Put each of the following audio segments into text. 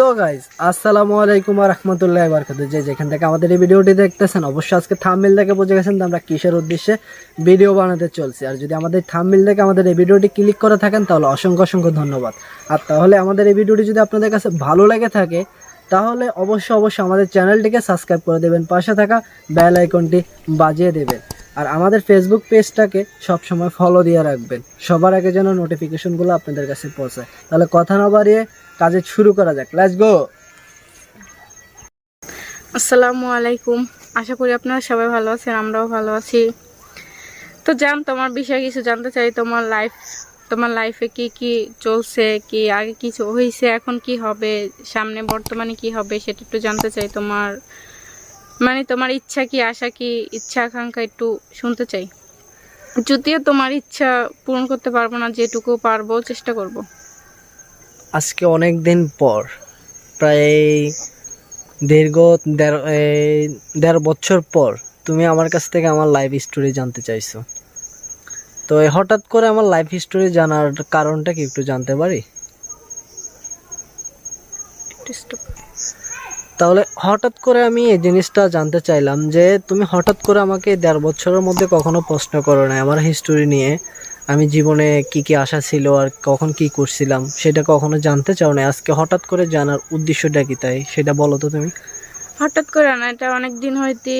So guys আসসালামু আলাইকুম রহমতুল্লাহ বারকাতু যে যেখান থেকে আমাদের এই ভিডিওটি দেখতেছেন, অবশ্যই আজকে থামমিল দেখে বুঝে গেছেন তো আমরা কিসের উদ্দেশ্যে ভিডিও বানাতে চলছি। আর যদি আমাদের থামমিল দেখে আমাদের এই ভিডিওটি ক্লিক করে থাকেন, তাহলে অসংখ্য অসংখ্য ধন্যবাদ। আর তাহলে আমাদের এই ভিডিওটি যদি আপনাদের কাছে ভালো লেগে থাকে, তাহলে অবশ্যই অবশ্যই আমাদের চ্যানেলটিকে সাবস্ক্রাইব করে দেবেন, পাশে থাকা বেল আইকনটি বাজিয়ে দেবেন। আর আমাদের ফেসবুক পেজটাকে সবসময় ফলো দিয়ে রাখবেন। সবার আগে যেন নোটিফিকেশনগুলো আপনাদের কাছে পৌঁছায়। তাহলে কথা না বাড়িয়ে কাজে শুরু করা যাক। লেটস গো আসসালামু আলাইকুম। আশা করি আপনারা সবাই ভালো আছেন, আমরাও ভালো আছি। তো জান, তোমার বিষয়ে কিছু জানতে চাই, তোমার লাইফ তোমার লাইফে কি কি চলছে, কি আগে কিছু হয়েছে এখন কি হবে, সামনে বর্তমানে কি হবে সেটা একটু জানতে চাই তোমার। মানে তোমার ইচ্ছা কি, আশা কি, ইচ্ছা, আকাঙ্ক্ষা একটু শুনতে চাই। যদিও তোমার ইচ্ছা পূরণ করতে পারব না, যেটুকু পারব, চেষ্টা করব। আজকে অনেক দিন পর প্রায় দীর্ঘ দেড় দেড় বছর পর তুমি আমার কাছ থেকে আমার লাইফ স্টোরি জানতে চাইছো। তো হঠাৎ করে আমার লাইফ স্টোরি জানার কারণটা কি একটু জানতে পারি? তাহলে হঠাৎ করে আমি এই জিনিসটা জানতে চাইলাম যে তুমি হঠাৎ করে আমাকে দেড় বছরের মধ্যে কখনো প্রশ্ন করো না আমার হিস্টোরি নিয়ে। আমি জীবনে কি কি আশা ছিল আর কখন কি করছিলাম সেটা কখনো জানতে চাও না আজকে হঠাৎ করে জানার উদ্দেশ্যটা কি তাই সেটা বলো তো তুমি। হঠাৎ করে না এটা অনেক দিন হইতে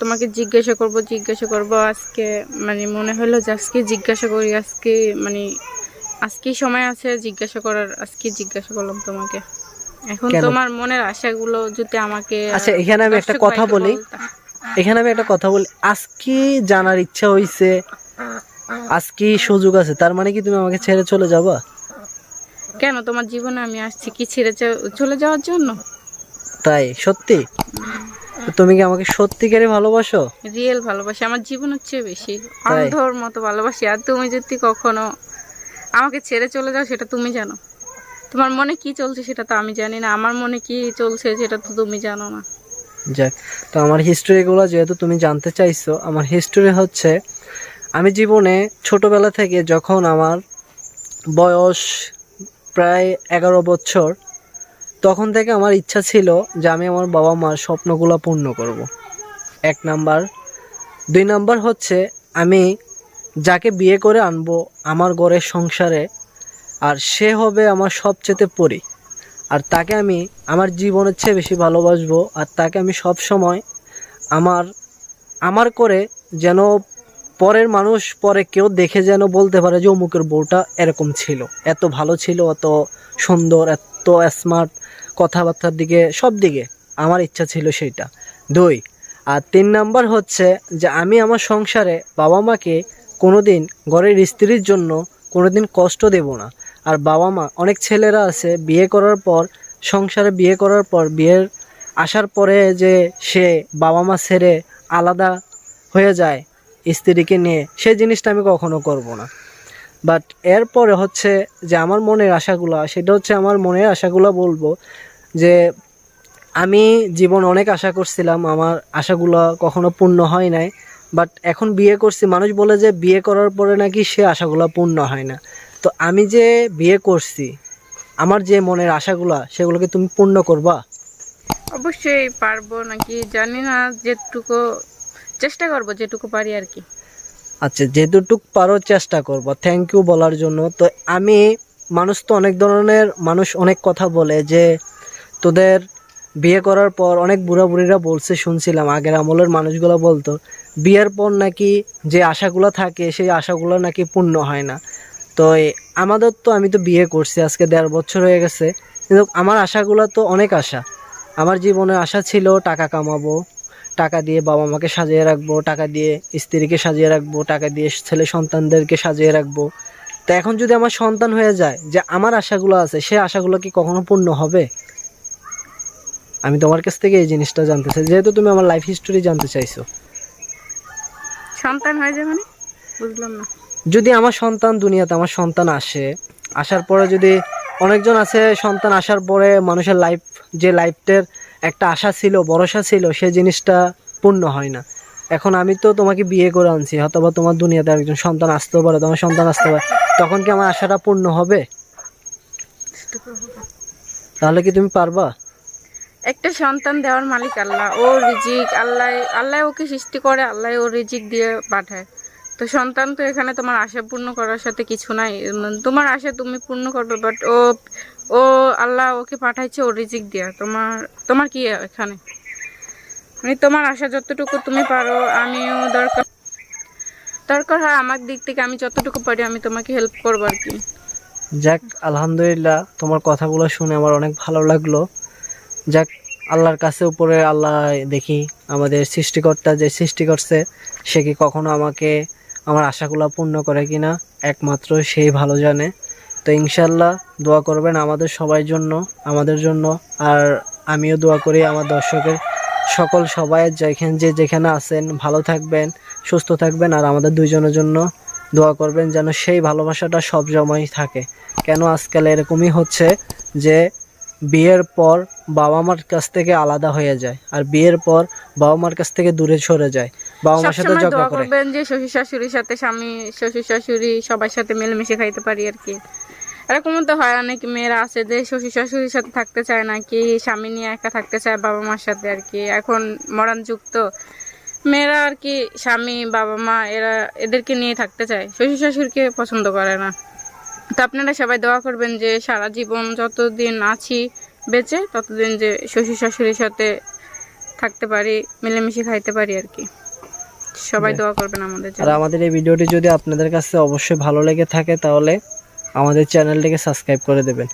তোমাকে জিজ্ঞাসা করব জিজ্ঞাসা করব আজকে মানে মনে হলো যে আজকে জিজ্ঞাসা করি আজকে মানে আজকে সময় আছে জিজ্ঞাসা করার আজকে জিজ্ঞাসা করলাম তোমাকে। এখন তোমার মনের আশাগুলো যদি আমাকে আচ্ছা, এখানে আমি একটা কথা বলি। এখানে আমি একটা কথা বলি। আজকে জানার ইচ্ছা হইছে আজকে সুযোগ আছে? তার মানে কি তুমি আমাকে ছেড়ে চলে যাবা? কেন? তোমার জীবনে আমি আসছি কি ছেড়ে চলে যাওয়ার জন্য? তাই? সত্যি? তুমি কি আমাকে সত্যিকারে ভালোবাসো? রিয়েল ভালোবাসি আমার জীবনের চেয়ে বেশি? অন্ধর মতো ভালোবাসি। আর তুমি যদি কখনো আমাকে ছেড়ে চলে যাও সেটা তুমি জানো। তোমার মনে কি চলছে সেটা তো আমি জানি না। আমার মনে কি চলছে সেটা তো তুমি জানো না। যাক তো আমার হিস্টোরিগুলো যেহেতু তুমি জানতে চাইছো আমার হিস্টোরি হচ্ছে আমি জীবনে ছোটবেলা থেকে যখন আমার বয়স প্রায় এগারো বছর, তখন থেকে আমার ইচ্ছা ছিল যে আমি আমার বাবা মার স্বপ্নগুলো পূর্ণ করব। এক নাম্বার দুই নাম্বার হচ্ছে আমি যাকে বিয়ে করে আনব আমার ঘরের সংসারে, আর সে হবে আমার সবচেয়ে পরি আর তাকে আমি আমার জীবনের চেয়ে বেশি ভালোবাসবো, আর তাকে আমি সব সময় আমার আমার করে যেন পরের মানুষ পরে কেউ দেখে যেন বলতে পারে যে অমুকের বউটা এরকম ছিল। এত ভালো ছিল, এত সুন্দর, এত স্মার্ট কথাবার্তার দিকে, সব দিকে আমার ইচ্ছা ছিল সেইটা। দুই, আর তিন নাম্বার হচ্ছে যে আমি আমার সংসারে বাবা মাকে কোনোদিন ঘরের স্ত্রীর জন্য কোনো দিন কষ্ট দেব না। আর বাবা মা, অনেক ছেলেরা আছে, বিয়ে করার পর, সংসারে বিয়ে করার পর, বিয়ের আসার পরে যে সে বাবা মা ছেড়ে আলাদা হয়ে যায় স্ত্রীকে নিয়ে, সেই জিনিসটা আমি কখনো করব না। বাট এরপরে হচ্ছে যে আমার মনের আশাগুলো, সেটা হচ্ছে আমার মনের আশাগুলো বলব যে আমি জীবন অনেক আশা করছিলাম, আমার আশাগুলো কখনো পূর্ণ হয় নাই। বাট এখন বিয়ে করছি, মানুষ বলে যে বিয়ে করার পরে নাকি সে আশাগুলো পূর্ণ হয় না। তো আমি যে বিয়ে করছি, আমার যে মনের আশাগুলা সেগুলোকে তুমি পূর্ণ করবা? অবশ্যই পারব নাকি, জানি না যেটুকু চেষ্টা করব, যেটুকু পারি আর কি। আচ্ছা যেটুক পারো চেষ্টা করব। থ্যাংক ইউ বলার জন্য। তো আমি, মানুষ তো অনেক ধরনের, মানুষ অনেক কথা বলে যে, তোদের বিয়ে করার পর অনেক বুড়া বুড়িরা বলছে, শুনছিলাম, আগের আমলের মানুষগুলো বলতো, বিয়ের পর নাকি যে আশাগুলো থাকে, সেই আশাগুলো নাকি পূর্ণ হয় না। তো আমাদের তো, আমি তো বিয়ে করছি, আজকে দেড় বছর হয়ে গেছে। কিন্তু আমার আশাগুলো তো অনেক আশা। আমার জীবনে আশা ছিল টাকা কামাবো টাকা দিয়ে বাবা মাকে সাজিয়ে রাখব টাকা দিয়ে স্ত্রীকে সাজিয়ে রাখব টাকা দিয়ে ছেলে সন্তানদেরকে সাজিয়ে রাখব। তো এখন যদি আমার সন্তান হয়ে যায় যে আমার আশাগুলো আছে সে আশাগুলো কি কখনো পূর্ণ হবে? আমি তোমার কাছ থেকে এই জিনিসটা জানতে চাই যেহেতু তুমি আমার লাইফ হিস্টোরি জানতে চাইছো। সন্তান হয়ে মানে? বুঝলাম না। যদি আমার সন্তান দুনিয়াতে আমার সন্তান আসে আসার পরে যদি অনেকজন আছে সন্তান আসার পরে মানুষের লাইফ যে লাইফটার একটা আশা ছিল, ভরসা ছিল সেই জিনিসটা পূর্ণ হয় না। এখন আমি তো তোমাকে বিয়ে করে আনছি হয়তো বা তোমার দুনিয়াতে একজন সন্তান আসতেও পারে, তোমার সন্তান আসতে পারে। তখন কি আমার আশাটা পূর্ণ হবে? তাহলে কি তুমি পারবা? একটা সন্তান দেওয়ার মালিক আল্লাহ, ও রিজিক আল্লাহ আল্লাহ ওকে সৃষ্টি করে, আল্লাহ ও রিজিক দিয়ে পাঠায়। তো সন্তান তো এখানে তোমার আশা পূর্ণ করার সাথে কিছু নাই, তোমার আশা তুমি পূর্ণ করবে বাট ও ও আল্লাহ ওকে পাঠাইছে ও রিজিক দিয়া। তোমার তোমার কি এখানে? মানে তোমার আশা যতটুকু তুমি পারো, আমিও দরকার। দরকার হয় আমার দিক থেকে আমি যতটুকু পারি আমি তোমাকে হেল্প করব আর কি। যাক, আলহামদুলিল্লাহ, তোমার কথাগুলো শুনে আমার অনেক ভালো লাগল। যাক, আল্লাহর কাছে উপরে আল্লাহ দেখি আমাদের সৃষ্টিকর্তা যে সৃষ্টি করছে, সে কি কখনো আমাকে, আমার আশাগুলো পূর্ণ করে কিনা? একমাত্র সেই ভালো জানে। তো ইনশাল্লাহ দোয়া করবেন আমাদের সবার জন্য আমাদের জন্য। আর আমিও দোয়া করি আমার দর্শকের সকল সবাই যেখানে যে যেখানে আছেন ভালো থাকবেন সুস্থ থাকবেন আর আমাদের দুইজনের জন্য দোয়া করবেন যেন সেই ভালোবাসাটা সব সময় থাকে। কেন আজকাল এরকমই হচ্ছে যে বিয়ের পর বাবা মার কাছ থেকে আলাদা হয়ে যায় আর বিয়ের পর বাবা মার কাছ থেকে দূরে সরে যায়। বাবা মার সাথে ঝগড়া করে। করবেন যে শ্বশুর শাশুড়ির সাথে স্বামী শ্বশুর শাশুড়ি সবার সাথে মিলেমিশে খাইতে পারি আর কি। এরকম তো হয় অনেক মেয়েরা আছে যে শ্বশুর শাশুড়ির সাথে থাকতে চায় না কি স্বামী নিয়ে একা থাকতে চায় বাবা মার সাথে আর কি। এখন মরান যুগ তো মেয়েরা আর কি স্বামী বাবা মা এরা এদেরকে নিয়ে থাকতে চায় শ্বশুর শাশুড়িকে পছন্দ করে না। তো আপনারা সবাই দোয়া করবেন যে সারা জীবন যতদিন আছি বেঁচে ততদিন যে শ্বশুর শাশুড়ির সাথে থাকতে পারি মিলেমিশে খাইতে পারি আর কি। সবাই দোয়া করবেন আমাদের আর আমাদের এই ভিডিওটি যদি আপনাদের কাছে অবশ্যই ভালো লেগে থাকে তাহলে আমাদের চ্যানেলটিকে সাবস্ক্রাইব করে দেবেন।